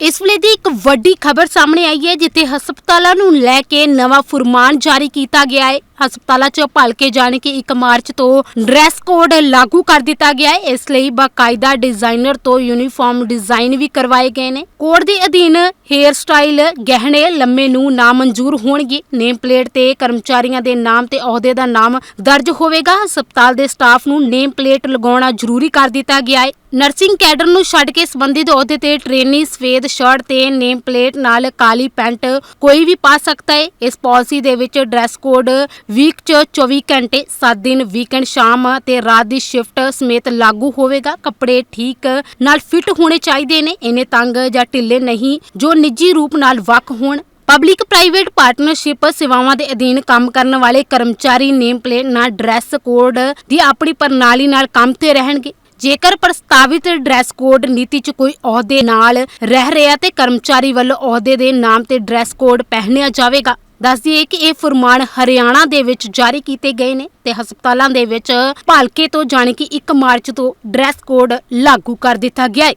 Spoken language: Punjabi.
ਇਸ ਵੇਲੇ ਦੀ ਇੱਕ ਵੱਡੀ ਖਬਰ ਸਾਹਮਣੇ ਆਈ ਹੈ, ਜਿੱਥੇ ਹਸਪਤਾਲਾਂ ਨੂੰ ਲੈ ਕੇ ਨਵਾਂ ਫੁਰਮਾਨ ਜਾਰੀ ਕੀਤਾ ਗਿਆ ਹੈ। ਹਸਪਤਾਲਾਂ 'ਚ ਭਲਕੇ ਜਾਣ ਕਿ 1 ਮਾਰਚ ਤੋਂ ਡਰੈਸ ਕੋਡ ਲਾਗੂ ਕਰ ਦਿੱਤਾ ਗਿਆ ਹੈ। ਇਸ ਲਈ ਬਾਕਾਇਦਾ ਡਿਜ਼ਾਈਨਰ ਤੋਂ ਯੂਨੀਫਾਰਮ ਡਿਜ਼ਾਈਨ ਵੀ ਕਰਵਾਏ ਗਏ ਨੇ। ਕੋਡ ਦੇ ਅਧੀਨ ਹੇਅਰ ਸਟਾਈਲ ਗਹਿਣੇ ਲੰਮੇ ਨੂੰ ਨਾਮਨਜ਼ੂਰ ਹੋਣਗੇ। ਨੇਮ ਪਲੇਟ ਤੇ ਕਰਮਚਾਰੀਆਂ ਦੇ ਨਾਮ ਤੇ ਅਹੁਦੇ ਦਾ ਨਾਮ ਦਰਜ ਹੋਵੇਗਾ। ਹਸਪਤਾਲ ਦੇ ਸਟਾਫ ਨੂੰ ਨੇਮ ਪਲੇਟ ਲਗਾਉਣਾ ਜ਼ਰੂਰੀ ਕਰ ਦਿੱਤਾ ਗਿਆ ਹੈ। ਨਰਸਿੰਗ ਕੈਡਰ ਨੂੰ ਛੱਡ ਕੇ ਸੰਬੰਧਿਤ ਅਹੁਦੇ ਤੇ ਟ੍ਰੇਨੀ ਸਫੇਦ ਸ਼ਰਟ ਤੇ ਨੇਮ ਪਲੇਟ ਨਾਲ ਕਾਲੀ ਪੈਂਟ ਕੋਈ ਵੀ ਪਾ ਸਕਦਾ ਹੈ। ਇਸ ਪਾਲਿਸੀ ਦੇ ਵਿੱਚ ਡਰੈਸ ਕੋਡ ਵੀਕ ਚ 24 ਘੰਟੇ 7 ਦਿਨ ਵੀਕਐਂਡ ਸ਼ਾਮ ਤੇ ਰਾਤ ਦੀ ਸ਼ਿਫਟ ਸਮੇਤ ਲਾਗੂ ਹੋਵੇਗਾ। ਕੱਪੜੇ ਠੀਕ ਨਾਲ ਫਿੱਟ ਹੋਣੇ ਚਾਹੀਦੇ ਨੇ। ਇਹਨੇ ਤੰਗ ਜਾਂ ਢਿੱਲੇ ਨਹੀਂ, ਜੋ ਨਿੱਜੀ ਰੂਪ ਨਾਲ ਵੱਖ ਹੋਣ। ਪਬਲਿਕ ਪ੍ਰਾਈਵੇਟ ਪਾਰਟਨਰਸ਼ਿਪ ਸੇਵਾਵਾਂ ਦੇ ਅਧੀਨ ਕੰਮ ਕਰਨ ਵਾਲੇ ਕਰਮਚਾਰੀ ਨੇਮ ਪਲੇਟ ਨਾਲ ਡਰੈਸ ਕੋਡ ਦੀ ਆਪਣੀ ਪ੍ਰਣਾਲੀ ਨਾਲ ਕੰਮ ਤੇ ਰਹਿਣਗੇ। ਜੇਕਰ ਪ੍ਰਸਤਾਵਿਤ ਡਰੈਸ ਕੋਡ ਨੀਤੀ 'ਚ ਕੋਈ ਅਹੁਦੇ ਨਾਲ ਰਹਿ ਰਿਹਾ ਤੇ ਕਰਮਚਾਰੀ ਵੱਲੋਂ ਅਹੁਦੇ ਦੇ ਨਾਮ ਤੇ ਡਰੈਸ ਕੋਡ ਪਹਿਨਿਆ ਜਾਵੇਗਾ ਦੱਸ ਦਈਏ ਕਿ ਇਹ ਫਰਮਾਨ ਹਰਿਆਣਾ ਦੇ ਵਿੱਚ ਜਾਰੀ ਕੀਤੇ ਗਏ ਨੇ ਤੇ ਹਸਪਤਾਲਾਂ ਦੇ ਵਿੱਚ ਭਾਲਕੇ ਤੋਂ ਜਾਣੀ ਕਿ 1 ਮਾਰਚ ਤੋਂ ਡਰੈਸ ਕੋਡ ਲਾਗੂ ਕਰ ਦਿੱਤਾ ਗਿਆ ਹੈ।